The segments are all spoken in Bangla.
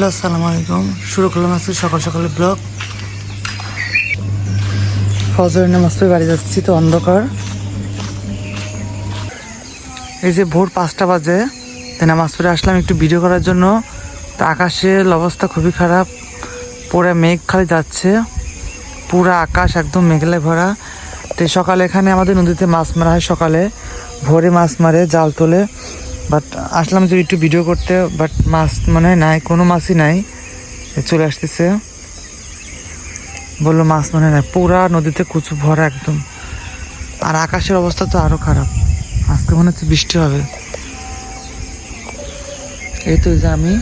হ্যালো, আসসালামু আলাইকুম। শুরু করলাম আজকে সকাল সকালে ব্লগ। ফজর নামাজ পড়ে বাড়ি যাচ্ছি তো অন্ধকার। এই যে ভোর পাঁচটা বাজে নামাজ পড়ে আসলাম একটু ভিডিও করার জন্য। তো আকাশের অবস্থা খুবই খারাপ, পুরো মেঘ খালি যাচ্ছে, পুরো আকাশ একদম মেঘলে ভরা। তো সকালে এখানে আমাদের নদীতে মাছ মারা হয় সকালে, ভোরে মাছ মারে, জাল তোলে। বাট আসলাম যে একটু ভিডিও করতে বাট মাছ মানে নাই, কোনো মাছই নাই। চলে আসতেছে। বলল মাছ মানে নাই, পুরা নদীতে কুচু ভরা একদম। আর আকাশের অবস্থা তো আরও খারাপ। আজকে মনে হচ্ছে বৃষ্টি হবে। এই তো যে আমি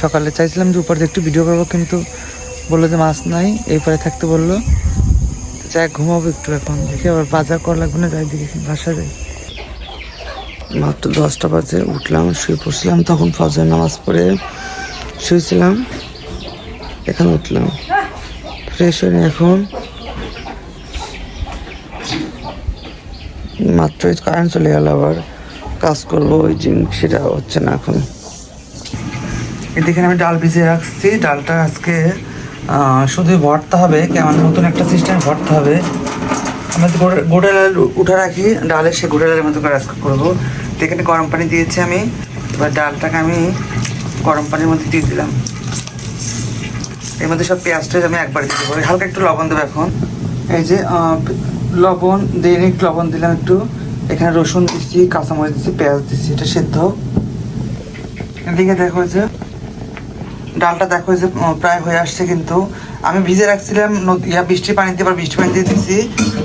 সকালে চাইছিলাম যে উপরে একটু ভিডিও করব, কিন্তু বলল যে মাছ নাই, এই পারে থাকতে বলল। যাই ঘুমাবো একটু এখন। দেখি আবার বাজার করা লাগবে না, যাই দেখি বাসা যাই। মাত্র দশটা বাজে উঠলাম, শুয়ে পড়ছিলাম। তখন ফজর নামাজ পড়ে শুয়েছিলাম, এখানে উঠলাম। ফ্রেশ হয়ে এখন মাত্র কারেন্ট চলে গেল, আবার কাজ করব, ওই জিনিস সেটা হচ্ছে না এখন। এদিকে আমি ডাল ভিজিয়ে রাখছি। ডালটা আজকে শুধু ভরতে হবে, কেমন নতুন একটা সিস্টেম ভরতে হবে। আমরা গোড়া ডাল উঠে রাখি, ডালে সে গোড়া ডালের মতো করে আজকে করব। এখানে গরম পানি দিয়েছি আমি। এবার ডালটাকে আমি গরম পানির মধ্যে দিয়ে দিলাম। এর মধ্যে সব পেঁয়াজটা আমি একবার দিতে পারি হালকা একটু লবণ দেবো এখন। এই যে লবণ দিয়ে একটু লবণ দিলাম একটু। এখানে রসুন দিচ্ছি, কাঁচামরিচ দিচ্ছি, পেঁয়াজ দিচ্ছি, এটা সেদ্ধ। এদিকে দেখো যে ডালটা দেখো যে প্রায় হয়ে আসছে কিন্তু। আমি ভিজে রাখছিলাম ইয়া বৃষ্টির পানিতে এবার বৃষ্টি পানি দিয়ে দিচ্ছি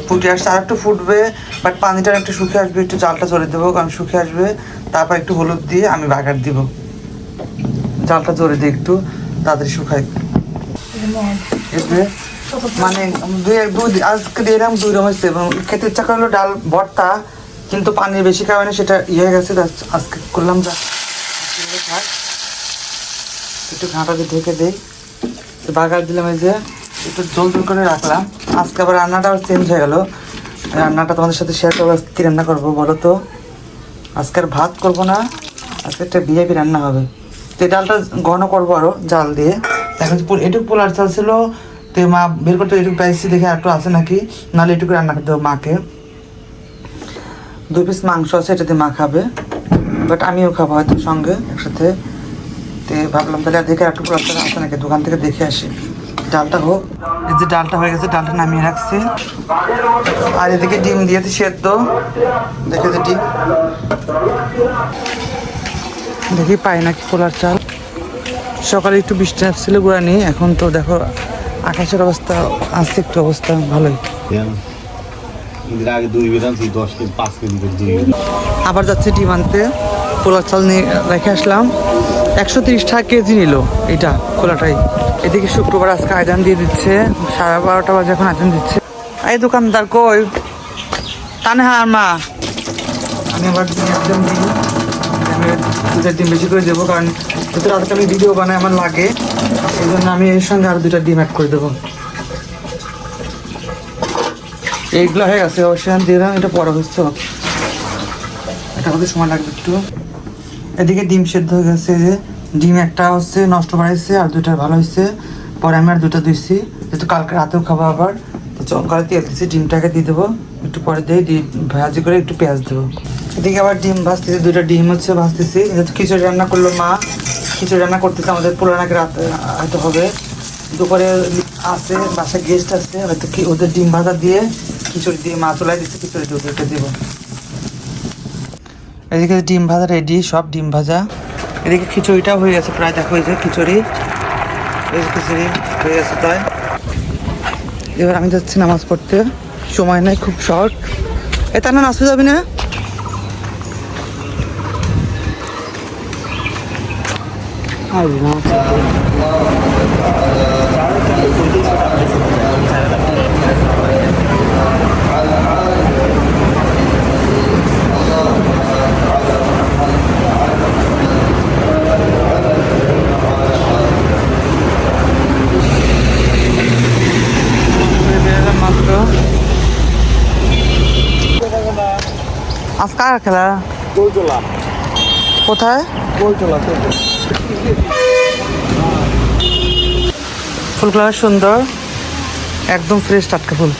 ফুটে আসছে, আর একটু ফুটবে বাট পানিটা একটু শুকিয়ে আসবে, একটু জালটা জলে দেবো, কারণ শুকিয়ে আসবে। তারপর একটু হলুদ দিয়ে আমি বাগার দিব। জালটা জলে দিই একটু তাড়াতাড়ি শুকাই। মানে দুই আজকে এরকম দুই রকম হয়েছে এবং খেতে ইচ্ছা করল ডাল, ভর্তা, কিন্তু পানির বেশি কারণে সেটা ইয়ে হয়ে গেছে আজকে করলাম যা। থাক। একটু ঘাঁটা দিয়ে ঢেকে দেই। বাগার দিলাম এই যে, একটু জল জল করে রাখলাম। আজকে আবার রান্নাটা চেঞ্জ হয়ে গেল। রান্নাটা তোমাদের সাথে শেয়ার করব, আজকে কী রান্না করব বলো তো? আজকে আর ভাত করব না, আজকে একটা ভিআইপি রান্না হবে। তো ডালটা ঘন করব আরও জাল দিয়ে। এখন এটুকু পোলার চাল ছিল, তো মা বের করতে এটুকু পাইছি, দেখে একটু আছে নাকি। নাহলে এটুকু রান্না করতে হবে মাকে। দুই পিস মাংস আছে, এটা দিয়ে মা খাবে। বাট আমিও খাব হয়তো সঙ্গে, একসাথে। ভাবলাম তাহলে দেখে একটু পোলার চাল আছে নাকি দোকান থেকে দেখে আসি। ডালটা হোক। এই যে ডালটা হয়ে গেছে ডালটা নামিয়ে রাখছি। আর এদিকে ডিম দিয়েছি সেদ্ধ। দেখে যে ডিম। দেখি পাই নাকি কোলার চাল। সকালে একটু বৃষ্টি আসছিল গোড়া নেই এখন তো দেখো আকাশের অবস্থা আসছে একটু অবস্থা ভালোই। বেদাম আবার যাচ্ছে ডিম আনতে। কোলার চাল নিয়ে রেখে আসলাম। একশো তিরিশ টাকা কেজি নিল। এটা খোলাটাই। এদিকে শুক্রবার আজকে আয়দান দিয়ে দিচ্ছে। সাড়ে বারোটা বাজে এখন আয়দান দিচ্ছে। এই দোকানদার কই? তানে হ্যাঁ মা। আমি আবার একদম দিই আমি দু চার ডিম বেশি করে দেবো, কারণ যেহেতু রাতকে আমি ভিডিও বানাই আমার লাগে এই জন্য আমি এর সঙ্গে আরও দুটা ডিম অ্যাড করে দেবো। এইগুলো হয়ে গেছে। অবশ্যই দিয়ে দিলাম, এটা পরে হচ্ছে। এটা হতে সময় লাগবে একটু। এদিকে ডিম সেদ্ধ হয়ে গেছে যে ডিম একটা হচ্ছে নষ্ট বাড়াইছে আর দুইটা ভালো হয়েছে পরে আমি আর দুটো দিচ্ছি যেহেতু কালকে রাতেও খাব আবার, তো চমকালে তেল দিচ্ছি ডিমটাকে দিয়ে দেবো। একটু পরে দিয়ে দিয়ে ভাজি করে একটু পেঁয়াজ দেবো। এদিকে আবার ডিম ভাজতেছি, দুইটা ডিম হচ্ছে ভাজতেছি। যেহেতু খিচুড়ি রান্না করল মা, খিচুড়ি রান্না করতেছে আমাদের পুরো নাকি রাতে, হয়তো হবে। দুপুরে আছে, বাসায় গেস্ট আছে, হয়তো কি ওদের ডিম ভাজা দিয়ে খিচুড়ি দিয়ে মা চলাই দিচ্ছে খিচুড়ি দিয়ে দেবো। এদিকে ডিম ভাজা রেডি সব ডিম ভাজা। এদিকে খিচুড়িটাও হয়ে গেছে, প্রায় দেখো যে খিচুড়ি। খিচুড়ি হয়ে গেছে তাই এবার আমি যাচ্ছি নামাজ পড়তে। সময় নাই, খুব শর্ট। এ তার না? নাচতে যাবি না। বেরোলাম আজকে আর খেলা কোথায়? ফুলগুলো সুন্দর। একদম ফ্রেশ টাটকা ফুল।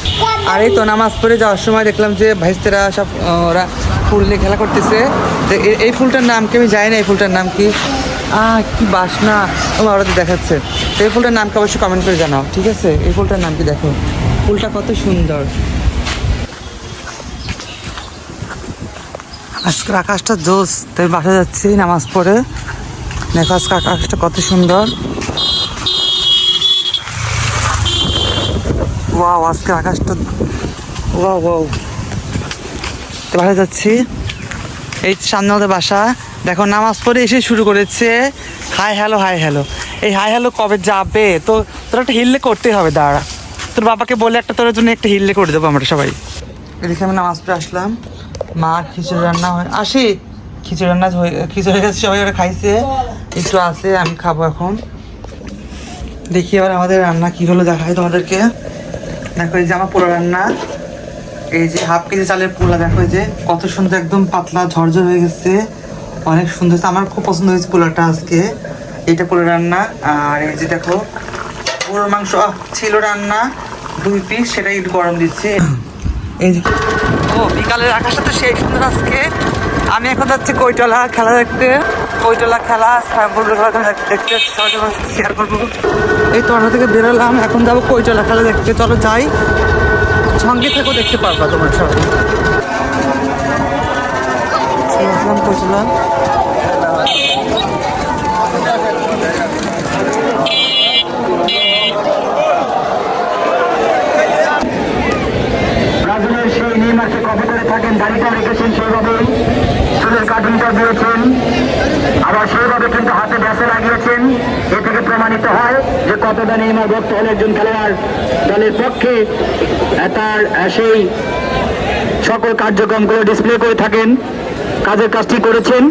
আর এই তো নামাজ পড়ে যাওয়ার সময় দেখলাম যে ভাইস্তেরা সব ওরা ফুল নিয়ে খেলা করতেছে। এই ফুলটার নাম কি? আমি জানি না এই ফুলটার নাম কি। আহ কি বাসনা। ও ওরা দেখাচ্ছে। তো এই ফুলটার নামকে অবশ্যই কমেন্ট করে জানাও ঠিক আছে? এই ফুলটার নাম কি দেখো? ফুলটা কত সুন্দর। আজকের আকাশটা জোস, তাই বাসা যাচ্ছি নামাজ পড়ে। দেখো আজকে আকাশটা কত সুন্দর। ওয়াও, আজকে আকাশটা ওয়াও ওয়াও। তো বাসা যাচ্ছি। এই সামনে আমাদের বাসা। দেখো, নামাজ পড়ে এসে শুরু করেছে। Hi hello hi hello. এই হাই হ্যালো কবে যাবে? তো তোর একটা হিললে করতেই হবে, দাঁড়া। তোর বাবাকে বলে একটা তোর জন্য একটা হিললে করে দেবো আমরা সবাই। এদিকে আমি নামাজ পড়ে আসলাম। মা খিচুড়ি রান্না হয়। আসি, খিচুড়ি রান্না খিচুড়ি গেছে, সবাই ওরা খাইছে। একটু আছে, আমি খাব এখন। দেখি এবার আমাদের রান্না কি হলো, দেখাই তোমাদেরকে। দেখো, এই যে আমার পোলা রান্না। এই যে হাফ কেজি চালের পোলা, দেখো এই যে কত সুন্দর, একদম পাতলা, ঝরঝর হয়ে গেছে। অনেক সুন্দর আমার খুব পছন্দ হয়েছে পোলাটা আজকে। এটা পোলা রান্না। আর এই যে দেখো, গরুর মাংস ছিল রান্না। দুই পিস সেটাই একটু গরম দিচ্ছি। এই যে ও বিকালের আকাশে তো সেই সুন্দর আজকে। আমি এখন যাচ্ছি কৈটলা খেলা দেখতে। কৈটলা খেলা দেখতে। শেয়ার করব। এই তোরা থেকে বেরোলাম। এখন যাব কৈটলা খেলা দেখতে। চলো যাই। সঙ্গে থেকেও দেখতে পারবা তোমার সব এই ব্রাজিলের সেই নির্মাসে কবে করে থাকেন, দাড়িটা রেখেছেন সেইভাবেই। চুলের কাটিংটা দিয়েছেন। আবার সেইভাবে কিন্তু হাতে ব্যাসে লাগিয়েছেন। এ থেকে প্রমাণিত হয় যে কতটা নেইমার ভক্ত একজন খেলোয়াড় দলের পক্ষে। তার সেই সকল কার্যক্রমগুলো ডিসপ্লে করে থাকেন। কাজের কাজটি করেছেন।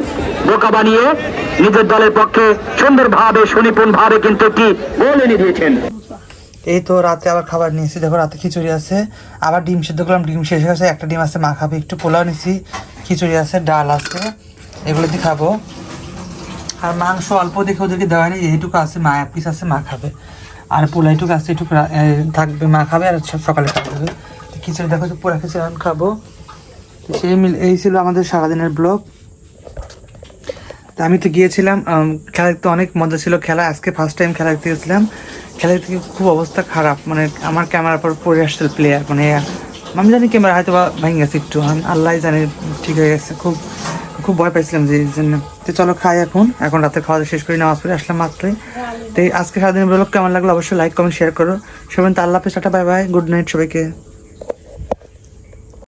বোকা বানিয়ে নিজের দলের পক্ষে সুন্দরভাবে, সুনিপুণভাবে কিন্তু একটি গোল এনে দিয়েছেন। এই তো রাতে আবার খাবার নিয়েছি, দেখো রাতে খিচুড়ি আছে। আবার ডিম সিদ্ধ করলাম, ডিম শেষ হয়ে গেছে, একটা ডিম আছে, মা খাবে, একটু পোলাও নিছি, খিচুড়ি আছে, ডাল আছে, এগুলো দিয়ে খাব। আর মাংস অল্প দেখে ওদেরকে দেওয়া নেই এইটুকু আছে, মা, এক পিস আছে, মা খাবে। আর পোলা এইটুকু আছে এইটুকু থাকবে, মা খাবে, আর সকালে খাবে। খিচুড়ি দেখো পোড়া খিচুড়ি খাব। সেই মিল এই ছিল আমাদের সারাদিনের ব্লগ। তা আমি তো গিয়েছিলাম খেলা দেখতে অনেক মজা ছিল খেলা, আজকে ফার্স্ট টাইম খেলা দেখতে গেছিলাম। খেলা দেখতে খুব অবস্থা খারাপ মানে আমার ক্যামেরার পর পড়ে আসছিল প্লেয়ার মানে আমি জানি ক্যামেরা হয়তো বা ভেঙে গেছে একটু আল্লাহ জানে ঠিক হয়ে গেছে, খুব খুব ভয় পাইছিলাম যে জন্য। তো চলো খাই এখন এখন রাতে খাওয়া দাওয়া শেষ করে নামাজ পড়ে আসলাম মাত্রই। তো আজকে সারাদিন ব্লগ কেমন লাগল অবশ্যই লাইক কমেন্ট শেয়ার করো। সবাই তো Allah tata bye bye good night সবাইকে।